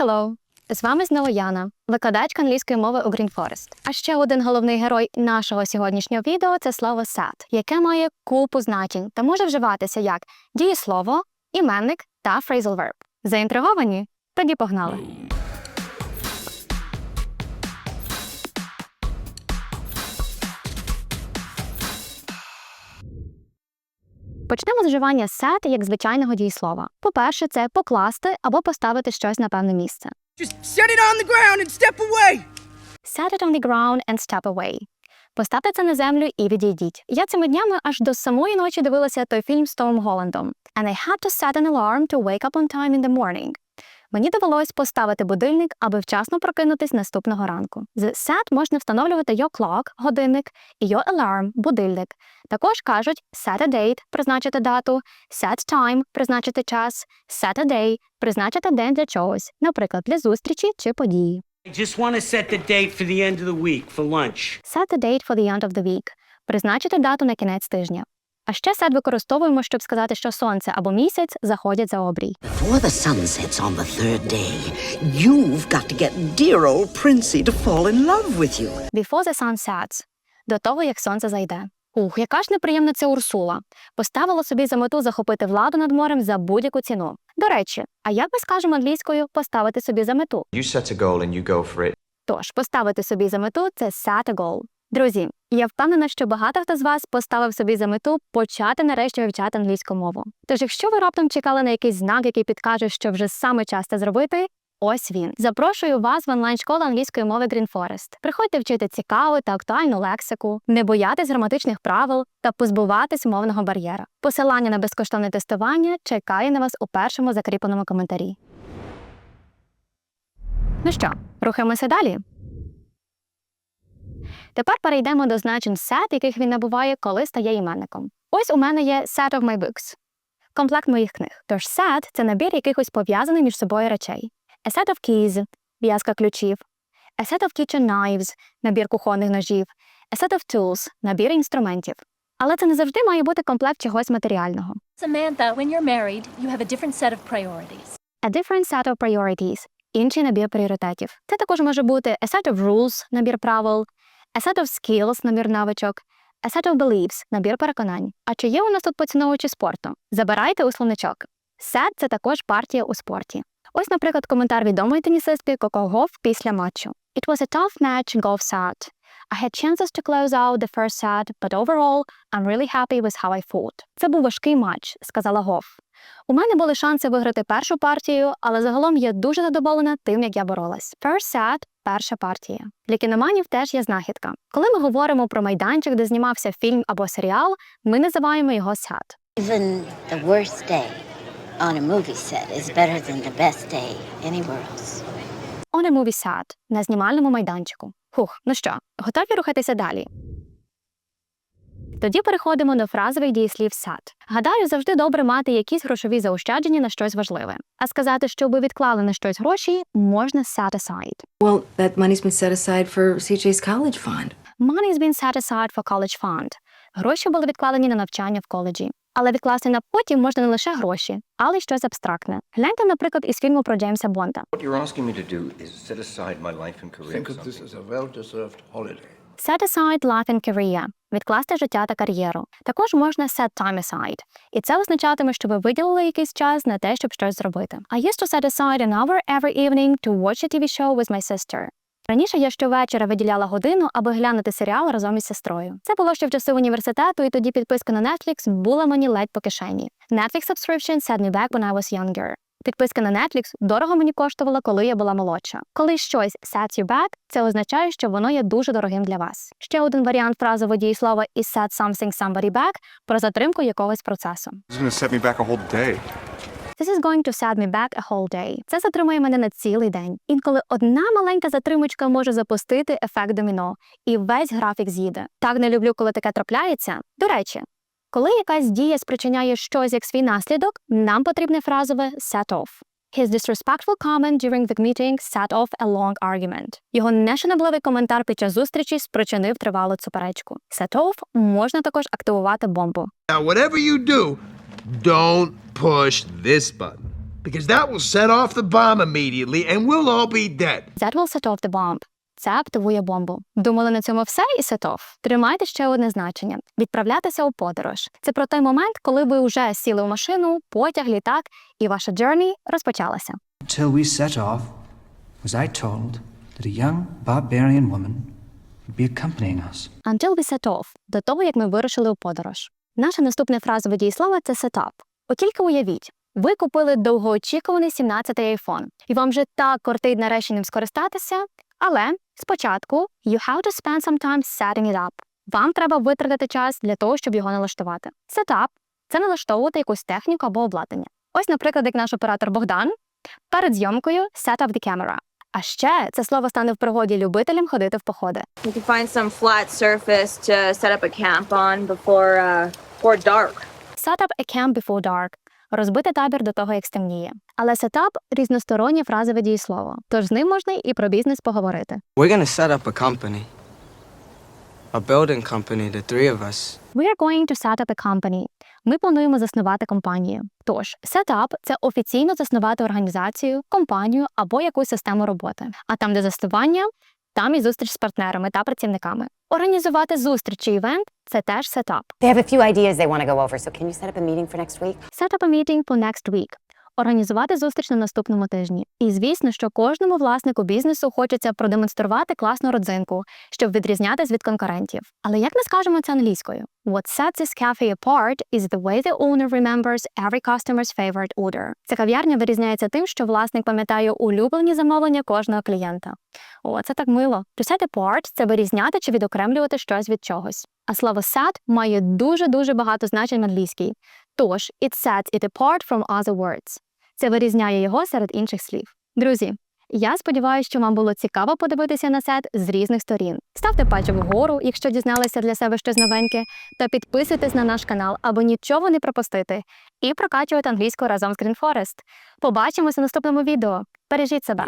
Hello! З вами знову Яна, викладачка англійської мови у Green Forest. А ще один головний герой нашого сьогоднішнього відео це слово sad, яке має купу значень та може вживатися як дієслово, іменник та phrasal verb. Заінтриговані? Тоді погнали. Почнемо з вживання set як звичайного дієслова. По-перше, це покласти або поставити щось на певне місце. Just set it on the ground and step away. Set it on the ground and step away. Поставте це на землю і відійдіть. Я цими днями аж до самої ночі дивилася той фільм з Томом Голландом. And I had to set an alarm to wake up on time in the morning. Мені довелось поставити будильник, аби вчасно прокинутись наступного ранку. З set можна встановлювати your clock – годинник, і your alarm – будильник. Також кажуть set a date – призначити дату, set time – призначити час, set a day – призначити день для чогось, наприклад, для зустрічі чи події. I just want to set the date for the end of the week for lunch. Set the date for the end of the week – призначити дату на кінець тижня. А ще set використовуємо, щоб сказати, що сонце або місяць заходять за обрій. Before the sun sets on the third day, you've got to get dear old Princey to fall in love with you. Before the sun sets – до того, як сонце зайде. Ух, яка ж неприємна ця Урсула. Поставила собі за мету захопити владу над морем за будь-яку ціну. До речі, а як ми скажемо англійською поставити собі за мету? You set a goal and you go for it. Тож, поставити собі за мету це set a goal. Друзі, я впевнена, що багато хто з вас поставив собі за мету почати нарешті вивчати англійську мову. Тож, якщо ви раптом чекали на якийсь знак, який підкаже, що вже саме час це зробити, ось він. Запрошую вас в онлайн-школу англійської мови Green Forest. Приходьте вчити цікаву та актуальну лексику, не боятись граматичних правил та позбуватись мовного бар'єра. Посилання на безкоштовне тестування чекає на вас у першому закріпленому коментарі. Ну що, рухаємося далі. Тепер перейдемо до значень set, яких він набуває, коли стає іменником. Ось у мене є set of my books – комплект моїх книг. Тож set – це набір якихось пов'язаних між собою речей. A set of keys – в'язка ключів. A set of kitchen knives – набір кухонних ножів. A set of tools – набір інструментів. Але це не завжди має бути комплект чогось матеріального. Samantha, when you're married, you have a different set of priorities. A different set of priorities – інший набір пріоритетів. Це також може бути a set of rules – набір правил, a set of skills – набір навичок, a set of beliefs – набір переконань. А чи є у нас тут поціновувачі спорту? Забирайте у словничок. Set – це також партія у спорті. Ось, наприклад, коментар відомої тенісистки Коко Гофф після матчу. It was a tough match, Goff said. I had chances to close out the first set, but overall, I'm really happy with how I fought. Це був важкий матч, сказала Гофф. У мене були шанси виграти першу партію, але загалом я дуже задоволена тим, як я боролась. First set – перша партія. Для кіноманів теж є знахідка. Коли ми говоримо про майданчик, де знімався фільм або серіал, ми називаємо його set. Even the worst day on a movie set is better than the best day anywhere else. On a movie set – на знімальному майданчику. Хух, ну що, готові рухатися далі? Тоді переходимо до фразових дієслів set. Гадаю, завжди добре мати якісь грошові заощадження на щось важливе. А сказати, щоб ви відклали на щось гроші, можна set aside. Well, that money's been set aside for CJ's college fund. Money's been set aside for college fund. Гроші були відкладені на навчання в коледжі. Але відкласти на потім можна не лише гроші, але й щось абстрактне. Гляньте, наприклад, із фільму про Джеймса Бонда. What you're asking me to do is set aside my life and career. think of this as a well-deserved holiday. Set aside life and career – відкласти життя та кар'єру. Також можна set time aside. І це означатиме, що ви виділили якийсь час на те, щоб щось зробити. I used to set aside an hour every evening to watch a TV show with my sister. Раніше я щовечора виділяла годину, аби глянути серіал разом із сестрою. Це було ще в часи університету, і тоді підписка на Netflix була мені ледь по кишені. Netflix subscription set me back when I was younger. Підписка на Netflix дорого мені коштувала, коли я була молодша. Коли щось sets you back, це означає, що воно є дуже дорогим для вас. Ще один варіант фразового дієслова is set something somebody back про затримку якогось процесу. It's going to set me back a whole day. This is going to set me back a whole day. Це затримує мене на цілий день. Інколи одна маленька затримочка може запустити ефект доміно, і весь графік з'їде. Так не люблю, коли таке трапляється. До речі, коли якась дія спричиняє щось як свій наслідок, нам потрібне фразове set off. His disrespectful comment during the meeting set off a long argument. Його нешанобливий коментар під час зустрічі спричинив тривалу суперечку. Set off можна також активувати бомбу. Now, whatever you do, don't push this button because that will set off the bomb immediately and we'll all be dead. That will set off the bomb. Це активує бомбу. Думали на цьому все і off. Тримайте ще одне значення: відправлятися у подорож. Це про той момент, коли ви вже сіли у машину, потяг, літак, і ваша journey розпочалася. Till we set off, was I told that a young barbarian woman would be accompanying us. Until we set off, до того, як ми вирушили у подорож. Наша наступне фразове дієслово – це set up. От тільки уявіть, ви купили довгоочікуваний 17-й iPhone, і вам вже так кортить нарешті ним скористатися, але спочатку you have to spend some time setting it up. Вам треба витратити час для того, щоб його налаштувати. Setup – це налаштовувати якусь техніку або обладнання. Ось, наприклад, як наш оператор Богдан перед зйомкою set up the camera. А ще це слово стане в пригоді любителям ходити в походи. You can find some flat surface to set up a camp on before uh, before dark. Set up a camp before dark – розбити табір до того, як стемніє. Але setup – різностороннє фразове дієслово, тож з ним можна і про бізнес поговорити. We're gonna set up a company. A building company, the three of us. We are going to set up a company. Ми плануємо заснувати компанію. Тож, setup – це офіційно заснувати організацію, компанію або якусь систему роботи. А там, де заснування, там і зустріч з партнерами та працівниками. Організувати зустріч чи івент – це теж сетап. They have a few ideas they want to go over, so can you set up a meeting for next week? Set up a meeting for next week. Організувати зустріч на наступному тижні. І звісно, що кожному власнику бізнесу хочеться продемонструвати класну родзинку, щоб відрізнятись від конкурентів. Але як ми скажемо це англійською? What sets this cafe apart is the way the owner remembers every customer's favorite order. Ця кав'ярня вирізняється тим, що власник пам'ятає улюблені замовлення кожного клієнта. О, це так мило. To set apart – це вирізняти чи відокремлювати щось від чогось. А слово set має дуже-дуже багато значень в англійській. Тож, it sets it apart from other words. Це вирізняє його серед інших слів. Друзі, я сподіваюся, що вам було цікаво подивитися на сет з різних сторін. Ставте пальчик вгору, якщо дізналися для себе щось новеньке, та підписуйтесь на наш канал, аби нічого не пропустити, і прокачувати англійську разом з Green Forest. Побачимося в наступному відео. Бережіть себе!